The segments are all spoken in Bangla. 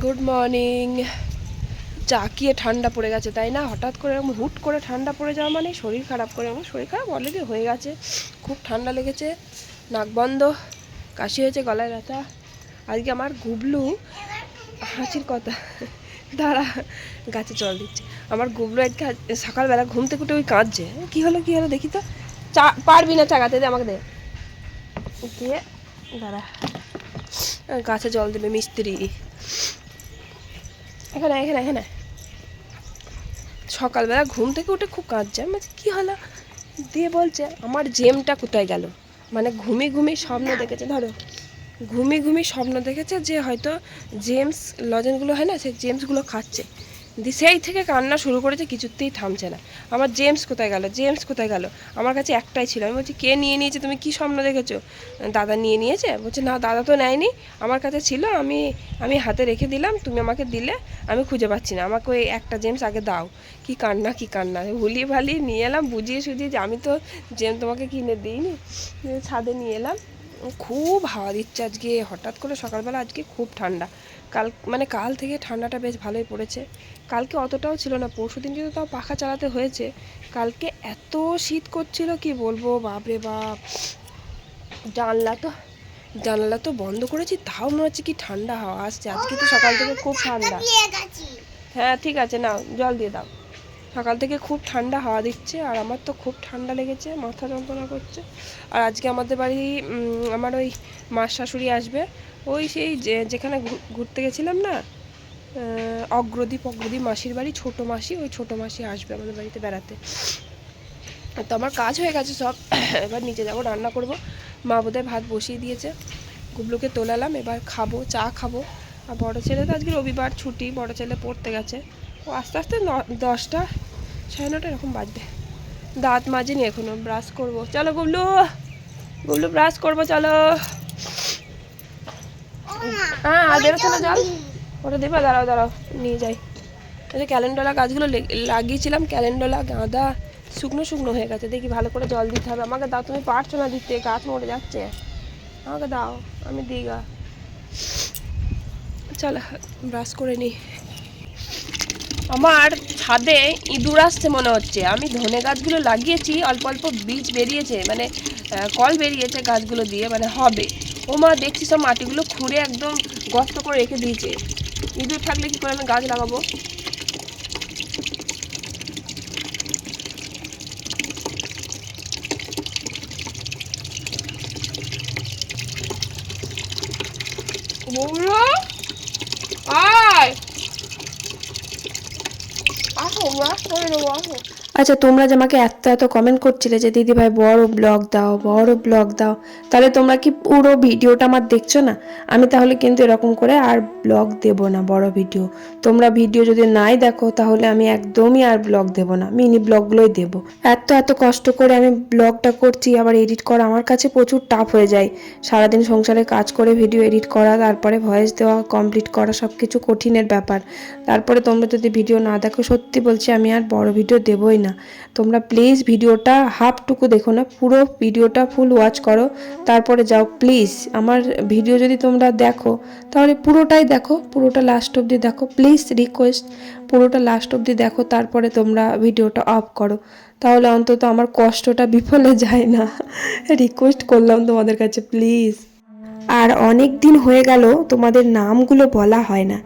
গুড মর্নিং চা চাকিয়ে ঠান্ডা পড়ে গেছে, তাই না? হঠাৎ করে এরকম হুট করে ঠান্ডা পড়ে যাওয়া মানে শরীর খারাপ করে আমার শরীর খারাপ অলরেডি হয়ে গেছে। খুব ঠান্ডা লেগেছে, নাক বন্ধ, কাশি হয়েছে, গলায় ব্যথা। আজকে আমার গুবলু হাসির কথা। দাঁড়া, গাছে জল দিচ্ছে। আমার গুবলু আজকে সকালবেলা ঘুম থেকে উঠে ওই কাঁদছে। কী হলো কী হলো, দেখি তো। চা, পারবি না চাকাতে দে, আমাকে দে। দিয়ে দাঁড়া। গাছে জল দেবে মিস্ত্রি। এখানে এখানে এখানে। সকালবেলা ঘুম থেকে উঠে খুব কাঁদছে। আমি মানে কী হলো? দিয়ে বলছে, আমার জেমটা কোথায় গেল? মানে ঘুমি ঘুমি স্বপ্ন দেখেছে। ধরো, ঘুমি ঘুমি স্বপ্ন দেখেছে যে হয়তো জেমস লজেনগুলো হয় না, সেই জেমসগুলো খাচ্ছে। সেই থেকে কান্না শুরু করেছে কিছুতেই থামছে না। আমার জেমস কোথায় গেল? জেমস কোথায় গেল? আমার কাছে একটাই ছিল। আমি বলছি, কে নিয়ে নিয়েছে? তুমি কি স্বপ্ন দেখেছ? দাদা নিয়ে নিয়েছে। বলছে, না, দাদা তো নেয়নি। আমার কাছে ছিল, আমি আমি হাতে রেখে দিলাম, তুমি আমাকে দিলে, আমি খুঁজে পাচ্ছি না। আমাকে ওই একটা জেমস আগে দাও। কি কান্না কি কান্না। ভুলিয়ে ভালিয়ে নিয়ে এলাম, বুঝিয়ে সুঝিয়ে যে আমি তো জেম তোমাকে কিনে দিইনি, ছাদে নিয়ে এলাম। খুব হাওয়া দিচ্ছে আজকে। হঠাৎ করে সকালবেলা আজকে খুব ঠান্ডা। কাল মানে কাল থেকে ঠান্ডাটা বেশ ভালোই পড়েছে। কালকে অতটাও ছিল না পরশু দিন কিন্তু তাও পাখা চালাতে হয়েছে কালকে এত শীত করছিল কি বলব বাপরে বাপ। জানলা তো জানলা তো বন্ধ করেছি তাও মনে হচ্ছে কি ঠান্ডা হাওয়া আসছে। আজকে তো সকাল থেকে খুব ঠান্ডা। হ্যাঁ ঠিক আছে নাও জল দিয়ে দাও। সকাল থেকে খুব ঠান্ডা হাওয়া দিচ্ছে, আর আমার তো খুব ঠান্ডা লেগেছে, মাথা যন্ত্রণা করছে। আর আজকে আমাদের বাড়ি আমার ওই মা শাশুড়ি আসবে। ওই সেই যেখানে ঘুরতে গেছিলাম না অগ্রদীপ অগ্রদীপ মাসির বাড়ি, ছোট মাসি, ওই ছোট মাসি আসবে আমাদের বাড়িতে বেড়াতে। তো আমার কাজ হয়ে গেছে সব, এবার নিচে যাব, রান্না করব। মা বোধহয় ভাত বসিয়ে দিয়েছে। গুবলুকে তোলালাম, এবার খাব, চা খাব। আর বড়ো ছেলে তো আজকে রবিবার ছুটি, বড় ছেলে পড়তে গেছে। ও আস্তে আস্তে দশটা সাড়ে নটা এরকম বাজবে। দাঁত মাজিনি এখনও ব্রাশ করব। চলো গুবলু গুবলু ব্রাশ করব, চলো। হ্যাঁ আর চলো জল? ওটা দেবে, দাঁড়াও দাঁড়াও, নিয়ে যাই। যে ক্যালেন্ডোলা গাছগুলো লাগিয়েছিলাম ক্যালেন্ডোলা গাঁদা, শুকনো শুকনো হয়ে গেছে। দেখি ভালো করে জল দিতে হবে। আমাকে দাও, তুমি পারছ না দিতে, গাছ মরে যাচ্ছে। আমাকে দাও, আমি দিই গা। চল ব্রাশ করে নিই। আমার ছাদে ইঁদুর আসছে মনে হচ্ছে। আমি ধনে গাছগুলো লাগিয়েছি, অল্প অল্প বীজ বেরিয়েছে মানে কল বেরিয়েছে গাছগুলো দিয়ে মানে হবে। ও মা, দেখছি সব মাটিগুলো খুঁড়ে একদম গর্ত করে রেখে দিয়েছে। ইঁদুর থাকলে কি করে আমি গাছ লাগাবো? বৌমা আয় আসো ব্রাশ করে নেব আসো আচ্ছা তোমরা যে আমাকে এত এত কমেন্ট করছিলে যে দিদি ভাই বড় ব্লগ দাও, বড় ব্লগ দাও, তাহলে তোমরা কি পুরো ভিডিওটা আমার দেখছ না? আমি তাহলে কিন্তু এরকম করে আর ব্লগ দেব না, বড় ভিডিও তোমরা ভিডিও যদি নাই দেখো, তাহলে আমি একদমই আর ব্লগ দেব না মিনি ব্লগগুলোই দেব। এত এত কষ্ট করে আমি ব্লগটা করছি, আবার এডিট করা আমার কাছে প্রচুর টাফ হয়ে যায়। সারাদিন সংসারে কাজ করে ভিডিও এডিট করা, তারপরে ভয়েস দেওয়া কমপ্লিট করা সব কিছু কঠিনের ব্যাপার। তারপরে তোমরা যদি ভিডিও না দেখো, সত্যি বলছি আমি আর বড় ভিডিও দেবই না। তোমরা প্লিজ ভিডিওটা হাফটুকু দেখো না, পুরো ভিডিওটা ফুল ওয়াচ করো, তারপরে যাও প্লিজ আমার ভিডিও যদি তোমরা দেখো, তাহলে পুরোটাই দেখো, পুরোটা লাস্ট অবধি দেখো প্লিজ রিকোয়েস্ট পুরোটা লাস্ট অবধি দেখো, তারপরে তোমরা ভিডিওটা অফ করো। তাহলে অন্তত আমার কষ্টটা বিফলে যায় না রিকোয়েস্ট করলাম তোমাদের কাছে প্লিজ আর অনেক দিন হয়ে গেল, তোমাদের নামগুলো বলা হয় না।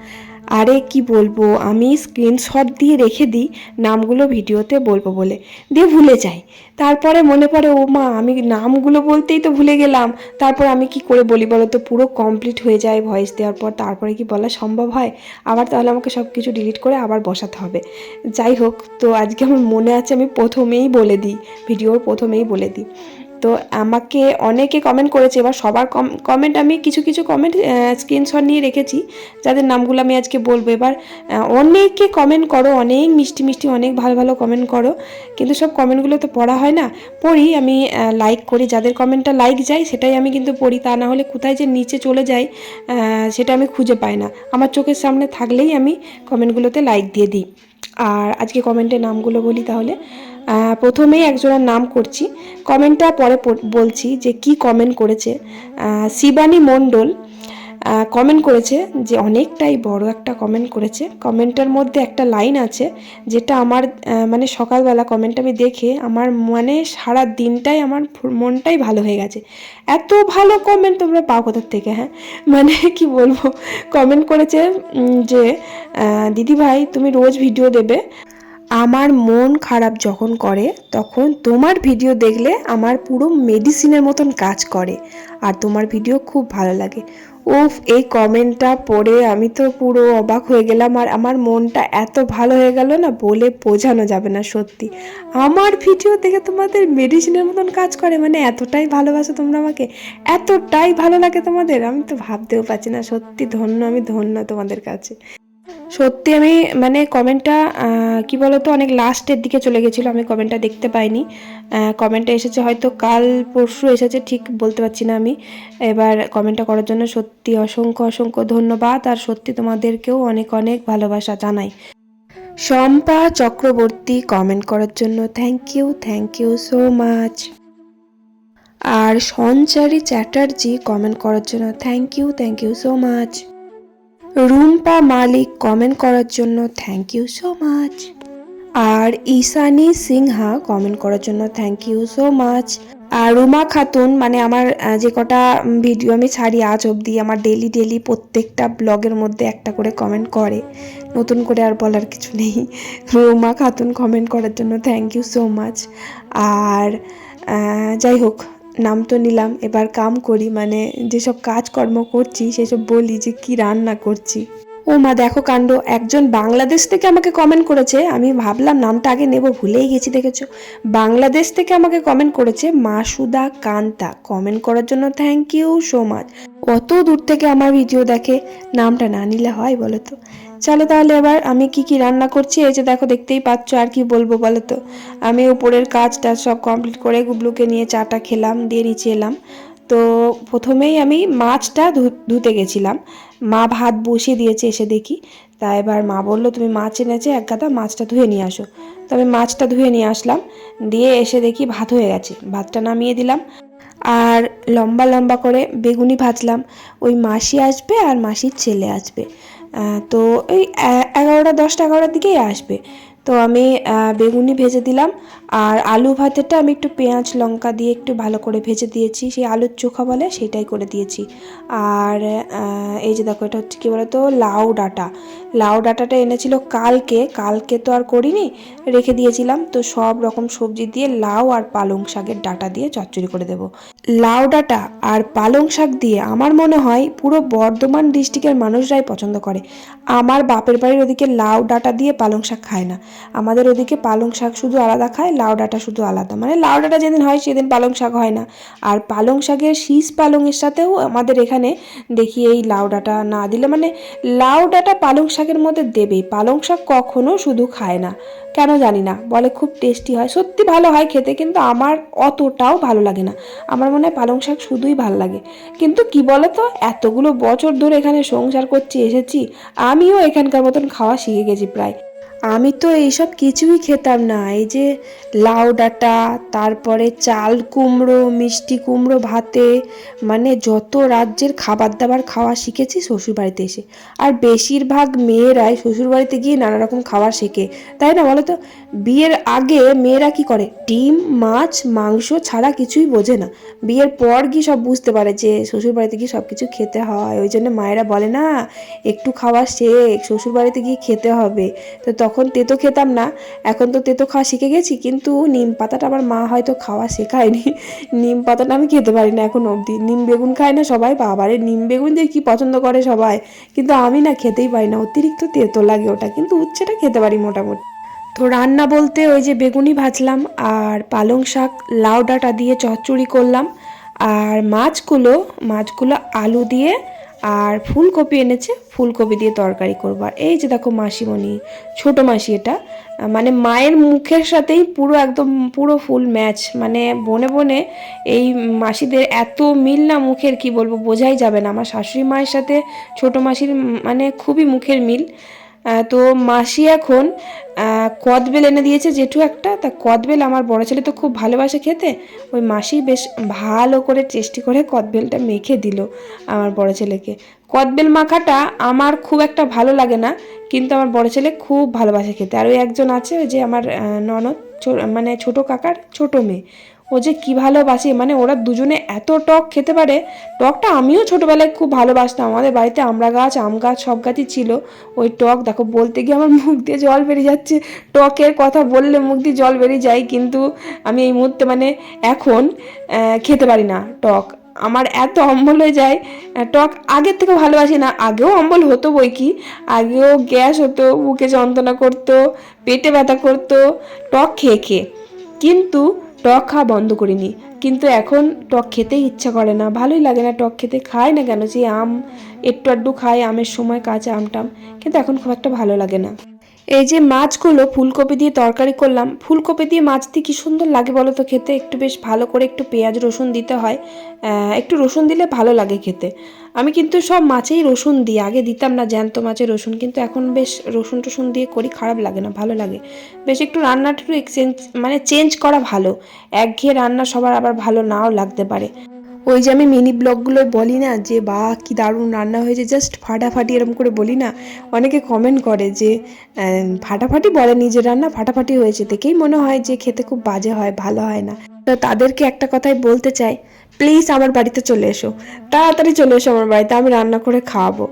আরে কি বলব, আমি স্ক্রিনশট দিয়ে রেখে দিই, নামগুলো ভিডিওতে বলব বলে। দিয়ে ভুলে যাই। তারপরে মনে পড়ে, ও মা, আমি নামগুলো বলতেই তো ভুলে গেলাম। তারপর আমি কি করে বলি বলো তো, পুরো কমপ্লিট হয়ে যায় ভয়েস দেওয়ার পর, তারপরে কি বলা সম্ভব হয়? আবার তাহলে আমাকে সব কিছু ডিলিট করে আবার বসাতে হবে। যাই হোক, তো আজকে আমার মনে আছে, আমি প্রথমেই বলে দিই ভিডিওর প্রথমেই বলে দিই। তো আমাকে অনেকে কমেন্ট করেছে, এবার সবার কমেন্ট আমি কিছু কিছু কমেন্ট স্ক্রিনশট নিয়ে রেখেছি, যাদের নামগুলো আমি আজকে বলব। এবার অনেকে কমেন্ট করো, অনেক মিষ্টি মিষ্টি, অনেক ভালো ভালো কমেন্ট করো, কিন্তু সব কমেন্টগুলো তো পড়া হয় না। পড়ি, আমি লাইক করি, যাদের কমেন্টটা লাইক যায়, সেটাই আমি কিন্তু পড়ি, তা না হলে কোথায় যে নিচে চলে যায় সেটা আমি খুঁজে পাই না। আমার চোখের সামনে থাকলেই আমি কমেন্টগুলোতে লাইক দিয়ে দিই। আর আজকে কমেন্টের নামগুলো বলি তাহলে প্রথমেই একজনের নাম করছি। কমেন্টটা পরে বলছি যে কি কমেন্ট করেছে। শিবানী মণ্ডল কমেন্ট করেছে যে অনেকটাই বড় একটা কমেন্ট করেছে। কমেন্টের মধ্যে একটা লাইন আছে যেটা আমার মানে সকালবেলা কমেন্ট আমি দেখে আমার মানে সারা দিনটাই আমার মনটাই ভালো হয়ে গেছে। এত ভালো কমেন্ট তোমরা পাও কোথার থেকে হ্যাঁ? মানে কি বলব? কমেন্ট করেছে যে দিদি ভাই তুমি রোজ ভিডিও দেবে। আমার মন খারাপ যখন করে, তখন তোমার ভিডিও দেখলে আমার পুরো মেডিসিনের মতন কাজ করে। আর তোমার ভিডিও খুব ভালো লাগে। উফ, এই কমেন্টটা পড়ে আমি তো পুরো অবাক হয়ে গেলাম। আর আমার মনটা এত ভালো হয়ে গেল না, বলে বোঝানো যাবে না সত্যি। আমার ভিডিও দেখে তোমাদের মেডিসিনের মতন কাজ করে মানে এতটাই ভালোবাসো তোমরা আমাকে? এতটাই ভালো লাগে তোমাদের? আমি তো ভাবতেও পারছি না। সত্যি ধন্য, আমি ধন্য তোমাদের কাছে। সত্যি আমি মানে কমেন্টটা কি বলতো, অনেক লাস্টের দিকে চলে গেছিল, আমি কমেন্টটা দেখতে পাইনি। কমেন্টটা এসেছে হয়তো কাল পরশু এসেছে, ঠিক বলতে পারছি না আমি। এবার কমেন্টটা করার জন্য সত্যি অসংখ্য অসংখ্য ধন্যবাদ, আর সত্যি তোমাদেরকেও অনেক অনেক ভালোবাসা জানাই। শম্পা চক্রবর্তী কমেন্ট করার জন্য thank you thank you so much R Sanchari Chatterjee comment করার জন্য thank you thank you so much Rumpa Malik comment করার জন্য থ্যাংক ইউ সো মাচ আর ঈশানী সিংহা কমেন্ট করার জন্য থ্যাংক ইউ সো মাচ আর রুমা খাতুন মানে আমার যে কটা ভিডিও আমি ছাড়ি আজ অবধি, আমার ডেলি ডেলি প্রত্যেকটা ব্লগের মধ্যে একটা করে কমেন্ট করে। নতুন করে আর বলার কিছু নেই। রুমা খাতুন কমেন্ট করার জন্য থ্যাংক ইউ সো মাচ আর যাই হোক নাম তো নিলাম, এবার কাম করি মানে যেসব কাজকর্ম করছি, সেসব বলি যে কি রান্না করছি। ও মা, দেখো কাণ্ড, একজন বাংলাদেশ থেকে আমাকে কমেন্ট করেছে, আমি ভাবলাম নামটা আগে নেব, ভুলেই গেছি, দেখেছ? বাংলাদেশ থেকে আমাকে কমেন্ট করেছে, মাসুদা কান্তা কমেন্ট করার জন্য থ্যাংক ইউ সো মাচ কত দূর থেকে আমার ভিডিও দেখে, নামটা না নিলে হয় বলো তো? চলো তাহলে এবার আমি কি কি রান্না করছি? এই যে দেখো, দেখতেই পাচ্ছ আর কি বলব বলো তো আমি উপরের কাজটা সব কমপ্লিট করে গুবলুকে নিয়ে চাটা খেলাম, দিয়ে নিচে এলাম। তো প্রথমেই আমি মাছটা ধুতে গেছিলাম। মা ভাত বসিয়ে দিয়েছে এসে দেখি। তা এবার মা বলল, তুমি মাছ এনেছে, এক গাদা মাছটা ধুয়ে নিয়ে আসো। তো আমি মাছটা ধুয়ে নিয়ে আসলাম। দিয়ে এসে দেখি ভাত হয়ে গেছে। ভাতটা নামিয়ে দিলাম। আর লম্বা লম্বা করে বেগুনি ভাজলাম। ওই মাসি আসবে আর মাসির ছেলে আসবে। তো ওই এগারোটা দশটা এগারোটার দিকেই আসবে। তো আমি বেগুনি ভেজে দিলাম। আর আলু ভাতেরটা আমি একটু পেঁয়াজ, লঙ্কা দিয়ে একটু ভালো করে ভেজে দিয়েছি। সেই আলুর চোখা বলে সেটাই করে দিয়েছি। আর এই যে দেখো, এটা হচ্ছে কী বলতো, লাউ ডাঁটা। লাউ ডাঁটাটা এনেছিল কালকে। কালকে তো আর করিনি, রেখে দিয়েছিলাম। তো সব রকম সবজি দিয়ে লাউ আর পালং শাকের ডাঁটা দিয়ে চচ্চড়ি করে দেবো। লাউ ডাঁটা আর পালং শাক দিয়ে আমার মনে হয় পুরো বর্ধমান ডিস্ট্রিক্টের মানুষরাই পছন্দ করে। আমার বাপের বাড়ির ওদিকে লাউ ডাঁটা দিয়ে পালং শাক খায় না। আমাদের ওদিকে পালং শাক শুধু আলাদা খায়, লাউ ডাঁটা শুধু আলাদা। মানে লাউ ডাঁটা যেদিন হয়, সেদিন পালং শাক হয় না। আর পালং শাকের শীষ পালংয়ের সাথেও আমাদের এখানে দেখি এই লাউ ডাঁটা না দিলে মানে লাউ ডাঁটা পালং শাকের মধ্যে দেবেই। পালং শাক কখনো শুধু খায় না। কেন জানি না, বলে খুব টেস্টি হয়। সত্যি ভালো হয় খেতে, কিন্তু আমার অতটাও ভালো লাগে না। আমার মনে হয় পালং শাক শুধুই ভালো লাগে। কিন্তু কি বলো তো এতগুলো বছর ধরে এখানে সংসার করছি, এসেছি, আমিও এখানকার মতন খাওয়া শিখে গেছি প্রায়। আমি তো এইসব কিছুই খেতাম না। এই যে লাউ ডাঁটা, তারপরে চাল কুমড়ো, মিষ্টি কুমড়ো ভাতে মানে যত রাজ্যের খাবার দাবার খাওয়া শিখেছি শ্বশুরবাড়িতে এসে। আর বেশিরভাগ মেয়েরাই শ্বশুরবাড়িতে গিয়ে নানা রকম খাবার শেখে। তাই না বলো তো? বিয়ের আগে মেয়েরা কি করে? ডিম, মাছ, মাংস ছাড়া কিছুই বোঝে না। বিয়ের পর গিয়ে সব বুঝতে পারে যে শ্বশুরবাড়িতে গিয়ে সব কিছু খেতে হয়। ওই জন্য মায়েরা বলে, না, একটু খাওয়া শেখ, শ্বশুরবাড়িতে গিয়ে খেতে হবে। তো তখন তেতো খেতাম না। এখন তো তেতো খাওয়া শিখে গেছি, কিন্তু নিম পাতাটা আমার মা হয়তো খাওয়া শেখায়নি। নিম পাতাটা আমি খেতে পারি না এখন অবধি। নিম বেগুন খায় না সবাই, বাবারে নিম বেগুন যে কি পছন্দ করে সবাই? কিন্তু আমি না খেতেই পারি না, অতিরিক্ত তেতো লাগে ওটা, কিন্তু উচ্ছেটা খেতে পারি মোটামুটি। তো রান্না বলতে ওই যে বেগুনি ভাজলাম, আর পালং শাক, লাউ ডাঁটা দিয়ে চচ্চড়ি করলাম, আর মাছগুলো মাছগুলো আলু দিয়ে আর ফুলকপি এনেছে, ফুলকপি দিয়ে তরকারি করব। আর এই যে দেখো মাসিমণি, ছোট মাসি এটা। মানে মায়ের মুখের সাথেই পুরো একদম পুরো ফুল ম্যাচ। মানে বনে বনে এই মাসিদের এত মিল না মুখের, কি বলব, বোঝাই যাবে না। আমার শাশুড়ি মায়ের সাথে ছোট মাসির মানে খুবই মুখের মিল। তো মাসি এখন কদবেল এনে দিয়েছে জেঠু একটা। তা কদবেল আমার বড় ছেলে তো খুব ভালোবাসে খেতে। ওই মাসি বেশ ভালো করে টেস্টি করে কদবেলটা মেখে দিল আমার বড় ছেলেকে। কদবেল মাখাটা আমার খুব একটা ভালো লাগে না, কিন্তু আমার বড় ছেলে খুব ভালোবাসে খেতে। আর ওই একজন আছে যে আমার ননদ মানে ছোট কাকার ছোট মেয়ে। ও যে কি ভালোবাসে। মানে ওরা দুজনে এত টক খেতে পারে, টকটা আমিও ছোটবেলায় খুব ভালোবাসতাম। আমাদের বাড়িতে আমড়া গাছ আম গাছ সব গাছই ছিল। ওই টক, দেখো, বলতে গিয়ে আমার মুখ দিয়ে জল বেরিয়ে যাচ্ছে। টকের কথা বললে মুখ দিয়ে জল বেরিয়ে যায়, কিন্তু আমি এই মুহূর্তে মানে এখন খেতে পারি না টক। আমার এত অম্বল হয়ে যায় টক আগের থেকে ভালোবাসি না, আগেও অম্বল হতো বই কি, আগেও গ্যাস হতো, বুকে যন্ত্রণা করতো, পেটে ব্যথা করতো, টক খেয়ে খেয়ে। কিন্তু টক খাওয়া বন্ধ করিনি। কিন্তু এখন টক খেতে ইচ্ছা করে না। ভালোই লাগে না টক খেতে। খায় না কেন? যে আম, একটু আড্ডু খায় আমের সময় কাঁচা আমটাম। কিন্তু এখন খুব একটা ভালো লাগে না। এই যে মাছগুলো ফুলকপি দিয়ে তরকারি করলাম, ফুলকপি দিয়ে মাছ দিয়ে কি সুন্দর লাগে বলো তো খেতে? একটু বেশ ভালো করে একটু পেঁয়াজ, রসুন দিতে হয়। একটু রসুন দিলে ভালো লাগে খেতে। আমি কিন্তু সব মাছেই রসুন দিই, আগে দিতাম না জ্যান্ত মাছে রসুন, কিন্তু এখন বেশ রসুন টসুন দিয়ে করি, খারাপ লাগে না, ভালো লাগে। বেশ একটু রান্নাটা একটু এক্সচেঞ্জ মানে চেঞ্জ করা ভালো। একঘেয়ে রান্না সবার আবার ভালো নাও লাগতে পারে। ওই যে আমি মিনি ব্লগগুলো বলি না, যে বা কি দারুণ রান্না হয়েছে জাস্ট ফাটাফাটি এরকম করে বলি না। অনেকে কমেন্ট করে যে ফাটাফাটি বলে নিজের রান্না, ফাটাফাটি হয়েছে। দেখেই মনে হয় যে খেতে খুব বাজে হয়, ভালো হয় না। তো তাদেরকে একটা কথাই বলতে চাই প্লিজ আমার বাড়িতে চলে এসো। তাড়াতাড়ি চলে এসো আমার বাড়িতে, আমি রান্না করে খাওয়াবো।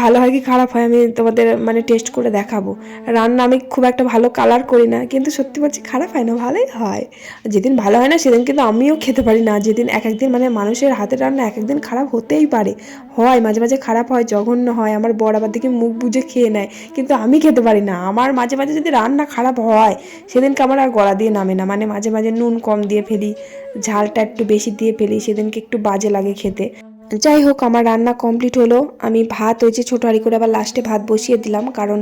ভালো হয় কি খারাপ হয় আমি তোমাদের মানে টেস্ট করে দেখাবো। রান্না আমি খুব একটা ভালো কালার করি না, কিন্তু সত্যি বলছি খারাপ হয় না, ভালোই হয়। যেদিন ভালো হয় না সেদিন কিন্তু আমিও খেতে পারি না, যেদিন এক একদিন মানে মানুষের হাতের রান্না এক একদিন খারাপ হতেই পারে। হয়, মাঝে মাঝে খারাপ হয়, জঘন্য হয়, আমার বড় আবার দিকে মুখ বুঝে খেয়ে নেয়, কিন্তু আমি খেতে পারি না। আমার মাঝে মাঝে যদি রান্না খারাপ হয়, সেদিনকে আমার আর গলা দিয়ে নামে না মানে মাঝে মাঝে নুন কম দিয়ে ফেলি। ঝালটা একটু বেশি দিয়ে ফেলি সেদিনকে একটু বাজে লাগে খেতে। যাই হোক আমার রান্না কমপ্লিট হলো। আমি ভাত, ওই যে ছোটো হাঁড়ি করে আবার লাস্টে ভাত বসিয়ে দিলাম, কারণ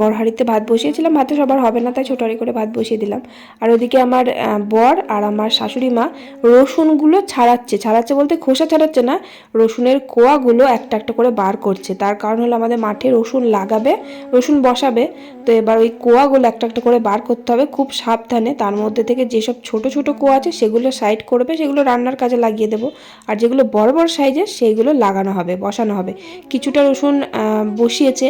বড় হাঁড়িতে ভাত বসিয়েছিলাম, ভাতে সবার হবে না, তাই ছোটো হাঁড়ি করে ভাত বসিয়ে দিলাম। আর ওদিকে আমার বর আর আমার শাশুড়ি মা রসুনগুলো ছাড়াচ্ছে ছাড়াচ্ছে বলতে খোসা ছাড়াচ্ছে না, রসুনের কোয়াগুলো একটা একটা করে বার করছে। তার কারণ হলো আমাদের মাঠে রসুন লাগাবে, রসুন বসাবে, তো এবার ওই কোয়াগুলো একটা একটা করে বার করতে হবে খুব সাবধানে। তার মধ্যে থেকে যেসব ছোট ছোট কোয়া আছে, সেগুলো সাইড করবে, সেগুলো রান্নার কাজে লাগিয়ে দেবো। আর যেগুলো বড় বড় সাইজের সেইগুলো লাগানো হবে, বসানো হবে। কিছুটা রসুন বসিয়েছে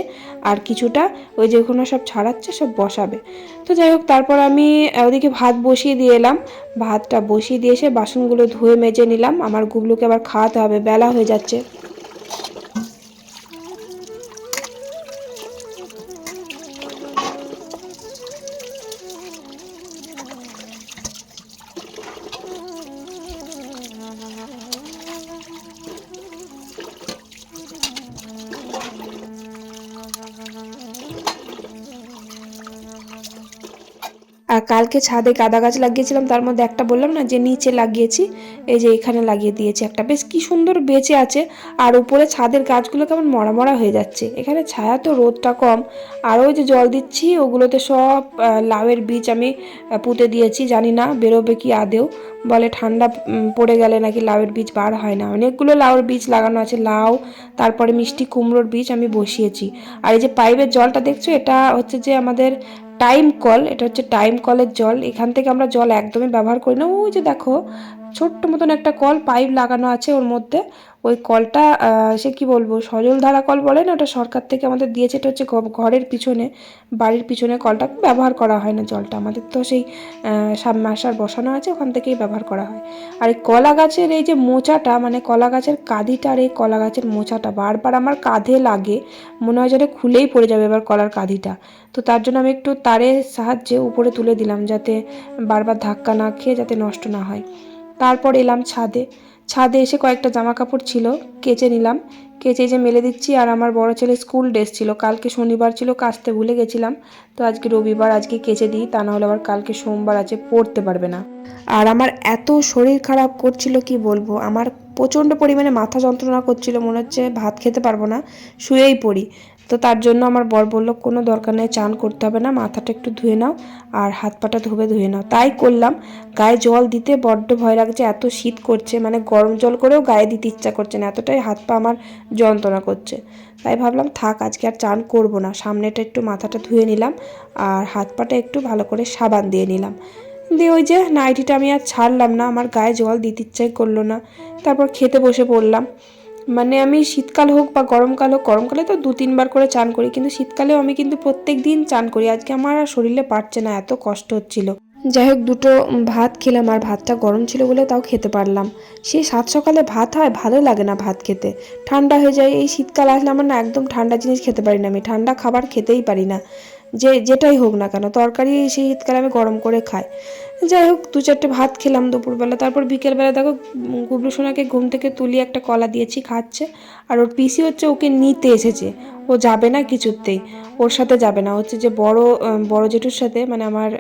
আর কিছুটা ওই যেগুলো সব ছাড়াচ্ছে, সব বসাবে। তো যাই হোক, তারপর আমি ওদিকে ভাত বসিয়ে দিয়ে এলাম। ভাতটা বসিয়ে দিয়ে এসে বাসনগুলো ধুয়ে মেজে নিলাম। আমার গুবলুকে আবার খাওয়াতে হবে, বেলা হয়ে যাচ্ছে। কালকে ছাদে গাঁদা গাছ লাগিয়েছিলাম, তার মধ্যে একটা বললাম না যে নিচে লাগিয়েছি, এই যে এখানে লাগিয়ে দিয়েছি একটা। বেশ কি সুন্দর বেঁচে আছে, আর উপরে ছাদের গাছগুলো কেমন মরা মরা হয়ে যাচ্ছে। এখানে ছায়া তো রোদটা কম, আর ওই যে জল দিচ্ছি, ওগুলোতে সব লাউয়ের বীজ আমি পুঁতে দিয়েছি, জানি না, বেরোবে কি আদেও। বলে ঠান্ডা পড়ে গেলে নাকি লাউয়ের বীজ বার হয় না। অনেকগুলো লাউয়ের বীজ লাগানো আছে, লাউ, তারপরে মিষ্টি কুমড়োর বীজ আমি বসিয়েছি। আর এই যে পাইপের জলটা দেখছ, এটা হচ্ছে যে আমাদের টাইম কল এটা হচ্ছে টাইম কলের জল। এখান থেকে আমরা জল একদমই ব্যবহার করি না। ওই যে দেখো, ছোট্ট মতন একটা কল পাইপ লাগানো আছে ওর মধ্যে। ওই কলটা সে কি বলব সজল ধারা কল বলে না? ওটা সরকার থেকে আমাদের দিয়েছে, এটা হচ্ছে ঘরের পিছনে, বাড়ির পিছনে কলটা ব্যবহার করা হয় না জলটা। আমাদের তো সেই সাবমার্সার বসানো আছে, ওখান থেকেই ব্যবহার করা হয়। আর এই কলা গাছের এই যে মোচাটা মানে কলা গাছের কাঁধিটা আর এই কলা গাছের মোচাটা, বারবার আমার কাঁধে লাগে, মনে হয় যেন খুলেই পড়ে যাবে এবার কলার কাঁধিটা তো তার জন্য আমি একটু তারের সাহায্যে উপরে তুলে দিলাম, যাতে বারবার ধাক্কা না খেয়ে যাতে নষ্ট না হয়। তারপর এলাম ছাদে। ছাদে এসে কয়েকটা জামা কাপড় ছিল, কেচে নিলাম। কেচে যে মেলে দিচ্ছি আর আমার বড় ছেলে স্কুল ড্রেস ছিল। কালকে শনিবার ছিল, কাচতে ভুলে গেছিলাম। তো আজকে রবিবার, আজকে কেচে দিই, তা না হলে আবার কালকে সোমবার আছে, পড়তে পারবে না। আর আমার এত শরীর খারাপ করছিল, কি বলব? আমার প্রচণ্ড পরিমাণে মাথা যন্ত্রণা করছিল, মনে হচ্ছে ভাত খেতে পারব না, শুয়েই পড়ি। তো তার জন্য আমার বর বলল, কোনো দরকার নেই, চান করতে হবে না, মাথাটা একটু ধুয়ে নাও আর হাত পাটা ধুবে ধুয়ে নাও। তাই করলাম। গায়ে জল দিতে বড্ড ভয় লাগছে, এত শীত করছে মানে গরম জল করেও গায়ে দিতে ইচ্ছা করছে না, এতটাই হাত পা আমার যন্ত্রণা করছে। তাই ভাবলাম, থাক, আজকে আর চান করব না। সামনেটা একটু মাথাটা ধুয়ে নিলাম আর হাত পাটা একটু ভালো করে সাবান দিয়ে নিলাম। দিয়ে ওই যে নাইটিটা আমি আর ছাড়লাম না, আমার গায়ে জল দিতে ইচ্ছাই করল না। তারপর খেতে বসে পড়লাম। মানে আমি শীতকাল হোক বা গরমকাল হোক, গরমকালে তো দু তিনবার করে চান করি, কিন্তু শীতকালেও আমি কিন্তু প্রত্যেক দিন চান করি। আজকে আমার আর শরীরে পারছে না, এত কষ্ট হচ্ছিল। যাই হোক, দুটো ভাত খেলাম আর ভাতটা গরম ছিল বলে তাও খেতে পারলাম। সেই সাত সকালে ভাত হয়, ভালো লাগে না ভাত খেতে। ঠান্ডা হয়ে যায়, এই শীতকাল আসলে আমার না একদম ঠান্ডা জিনিস খেতে পারি না আমি। ঠান্ডা খাবার খেতেই পারি না। যে যেটাই হোক না কেন, তরকারি সেই শীতকালে আমি গরম করে খাই। যাই হোক, দু চারটে ভাত খেলাম দুপুরবেলা, তারপর বিকেলবেলা দেখো গুবলু সোনাকে ঘুম থেকে তুলি একটা কলা দিয়েছি, খাচ্ছে। আর ওর পিসি হচ্ছে ওকে নিতে এসেছে। ও যাবে না কিছুতেই, ওর সাথে যাবে না। হচ্ছে যে বড় বড় জেঠুর সাথে মানে আমার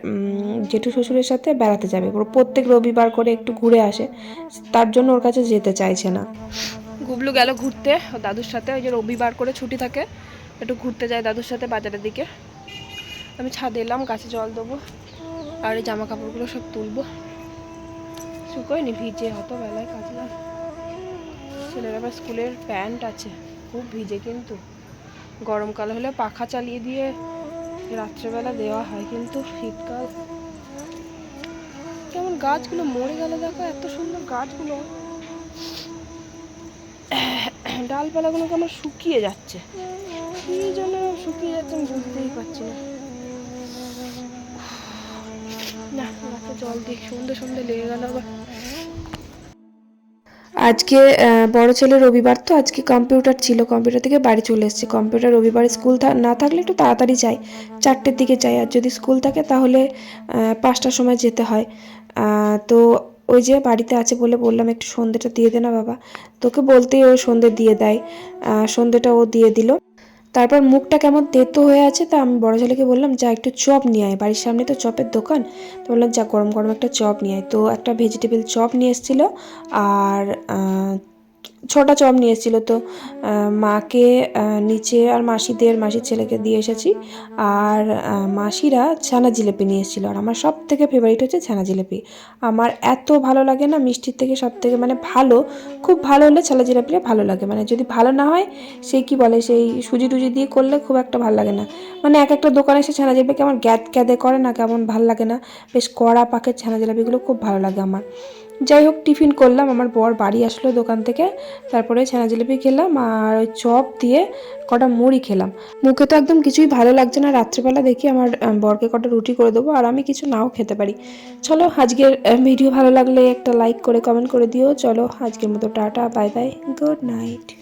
জেঠু শ্বশুরের সাথে বেড়াতে যাবে। ওর প্রত্যেক রবিবার করে একটু ঘুরে আসে, তার জন্য ওর কাছে যেতে চাইছে না। গুবলু গেল ঘুরতে, ওর দাদুর সাথে, ওই যে রবিবার করে ছুটি থাকে, একটু ঘুরতে যায় দাদুর সাথে বাজারের দিকে। আমি ছাদে এলাম, গাছে জল দেবো আর এই জামা কাপড়গুলো সব তুলবো। শুকোয়নি ভিজে হতো বেলায় কাজে যান ছেলের আবার স্কুলের প্যান্ট আছে, খুব ভিজে কিন্তু। গরমকাল হলে পাখা চালিয়ে দিয়ে রাত্রেবেলা দেওয়া হয় কিন্তু শীতকাল। কেমন গাছগুলো মরে গেল দেখো, এত সুন্দর গাছগুলো। ডালপালাগুলো কেমন শুকিয়ে যাচ্ছে। কি জন্য শুকিয়ে যাচ্ছে আমি বুঝতেই পারছি না। আজকে বড় ছেলে রবিবার তো আজকে কম্পিউটার ছিল কম্পিউটার থেকে বাড়ি চলে এসেছে। কম্পিউটার রবিবার স্কুল না থাকলে একটু তাড়াতাড়ি যাই চারটের দিকে যাই। আর যদি স্কুল থাকে তাহলে পাঁচটার সময় যেতে হয়। তো ওই যে বাড়িতে আছে বলে বললাম একটু সন্ধেটা দিয়ে দে না বাবা। তোকে বলতেই ও সন্ধে দিয়ে দেয়। আহ, সন্ধেটা ও দিয়ে দিল। তারপর মুখটা কেমন তেতো হয়ে আছে, তা আমি বড় ছেলেকে বললাম, যা একটু চপ নিয়ে আয়, বাড়ির সামনে তো চপের দোকান। তো বললাম, যা গরম গরম একটা চপ নিয়ে আয়। তো একটা ভেজিটেবল চপ নিয়ে এসেছিল, আর ছটা চপ নিয়ে এসেছিল তো মাকে নিচে আর মাসিদের মাসির ছেলেকে দিয়ে এসেছি। আর মাসিরা ছানা জিলেপি নিয়ে এসেছিল আর আমার সব থেকে ফেভারিট হচ্ছে ছানা জিলেপি। আমার এত ভালো লাগে না মিষ্টির থেকে সব থেকে মানে ভালো, খুব ভালো হলে ছানা জিলাপিটা ভালো লাগে। মানে যদি ভালো না হয় সেই কি বলে, সেই সুজি টুজি দিয়ে করলে খুব একটা ভালো লাগে না। মানে এক একটা দোকানে এসে ছানা জিলাপি কেমন গ্যাদ গ্যাদে করে না, কেমন ভালো লাগে না। বেশ কড়া পাকের ছানা জিলাপিগুলো খুব ভালো লাগে আমার। যাই হোক টিফিন করলাম, আমার বর বাড়ি আসলো দোকান থেকে। তারপরে ছানা জিলিপি খেলাম আর ওই চপ দিয়ে কটা মুড়ি খেলাম। মুখে তো একদম কিছুই ভালো লাগছে না। রাত্রেবেলা দেখি আমার বরকে কটা রুটি করে দেবো আর আমি কিছু নাও খেতে পারি। চলো, আজকের ভিডিও ভালো লাগলে একটা লাইক করে, কমেন্ট করে দিও। চলো, আজকের মতো tata, bye bye, good night.